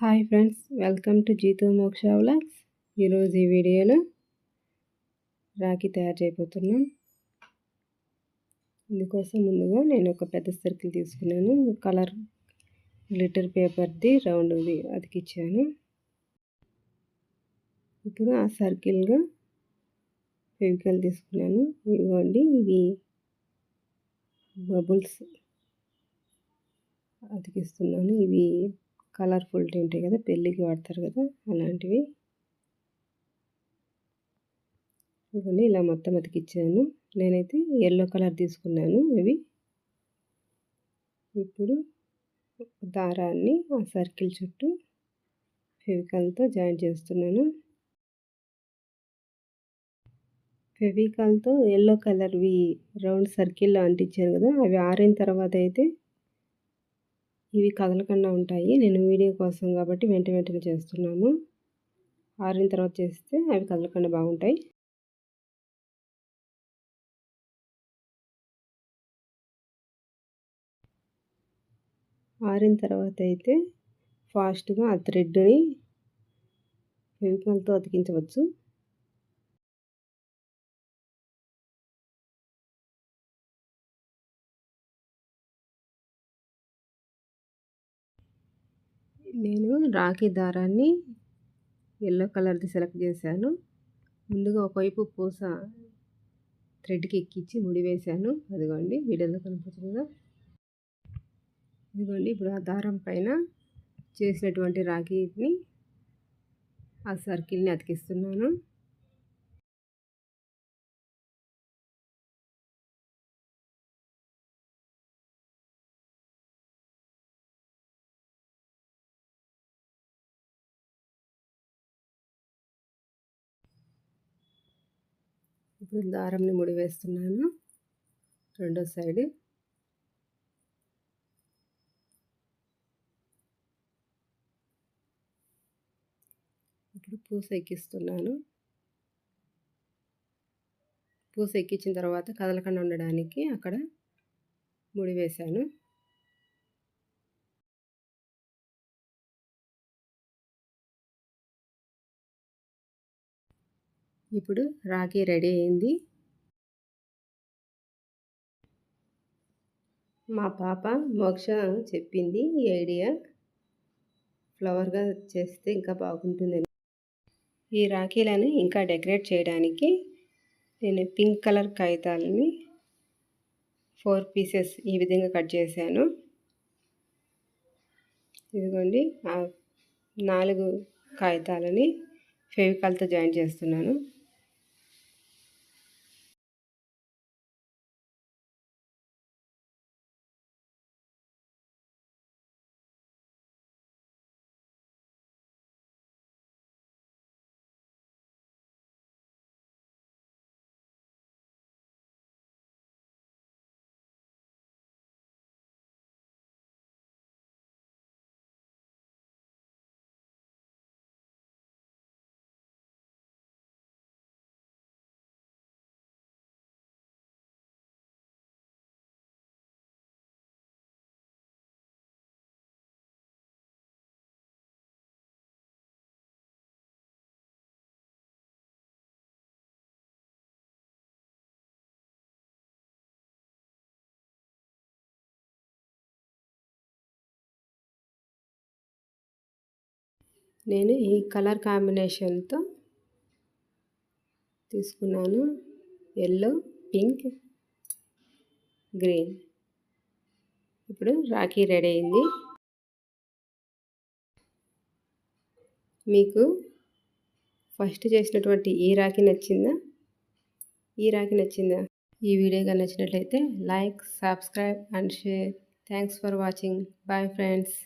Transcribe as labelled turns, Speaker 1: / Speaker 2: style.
Speaker 1: Hi friends welcome to Jeetho Moksha vlogs. ఈరోజు ఈ వీడియోలో రాఖీ తయారు చేయబోతున్నాం. ఇందుకోసం ముందుగా నేను ఒక పెద్ద సర్కిల్ తీసుకున్నాను. కలర్ గ్లిటర్ పేపర్ది రౌండ్ది అతికిచ్చాను ఇప్పుడు ఆ సర్కిల్గా ఫెవికల్ తీసుకున్నాను. ఇవ్వండి ఇవి బబుల్స్. అతికిస్తున్నాను ఇవి కలర్ఫుల్ ఉంటాయి కదా పెళ్ళికి వాడతారు కదా అలాంటివి. ఇవన్నీ ఇలా మొత్తం అతికిచ్చాను. నేనైతే ఎల్లో కలర్ తీసుకున్నాను ఇవి. ఇప్పుడు దారాన్ని ఆ సర్కిల్ చుట్టూ ఫెవికాల్తో జాయిన్ చేస్తున్నాను. ఫెవికాల్తో ఎల్లో కలర్వి రౌండ్ సర్కిల్లో అంటించాను కదా అవి ఆరిన తర్వాత అయితే ఇవి కదలకుండా ఉంటాయి. నేను వీడియో కోసం కాబట్టి వెంట వెంటనే చేస్తున్నాము ఆరిన తర్వాత చేస్తే అవి కదలకుండా బాగుంటాయి. ఆరిన తర్వాత అయితే ఫాస్ట్గా ఆ థ్రెడ్ని ఫెవికాల్తో అతికించవచ్చు. నేను రాఖీ దారాన్ని ఎల్లో కలర్ది సెలెక్ట్ చేశాను. ముందుగా ఒకవైపు పూస థ్రెడ్కి ఎక్కించి ముడి వేశాను. అదిగోండి వీడియోలో కనిపిస్తుందా ఇదిగోండి ఇప్పుడు ఆ దారం పైన చేసినటువంటి రాఖీని ఆ సర్కిల్ని అతికిస్తున్నాను. ఇప్పుడు దారంని ముడి వేస్తున్నాను రెండో సైడ్. ఇప్పుడు పూస ఎక్కిస్తున్నాను. పూస ఎక్కించిన తర్వాత కదలకుండా ఉండడానికి అక్కడ ముడి వేశాను ఇప్పుడు రాఖీ రెడీ అయింది. మా పాప మోక్ష చెప్పింది. ఈ ఐడియా ఫ్లవర్గా చేస్తే ఇంకా బాగుంటుందని ఈ రాఖీలను ఇంకా డెకరేట్ చేయడానికి నేను పింక్ కలర్ కాగితాలని ఫోర్ పీసెస్ ఈ విధంగా కట్ చేశాను. ఇదిగోండి నాలుగు కాగితాలని ఫెవికాల్తో జాయిన్ చేస్తున్నాను. నేను ఈ కలర్ కాంబినేషన్తో తీసుకున్నాను. Yellow pink green. ఇప్పుడు రాఖీ రెడీ అయింది. మీకు ఫస్ట్ చేసినటువంటి ఈ రాఖీ నచ్చిందా? ఈ రాఖీ నచ్చిందా? ఈ వీడియోగా నచ్చినట్లయితే like subscribe and share. Thanks for watching. Bye friends.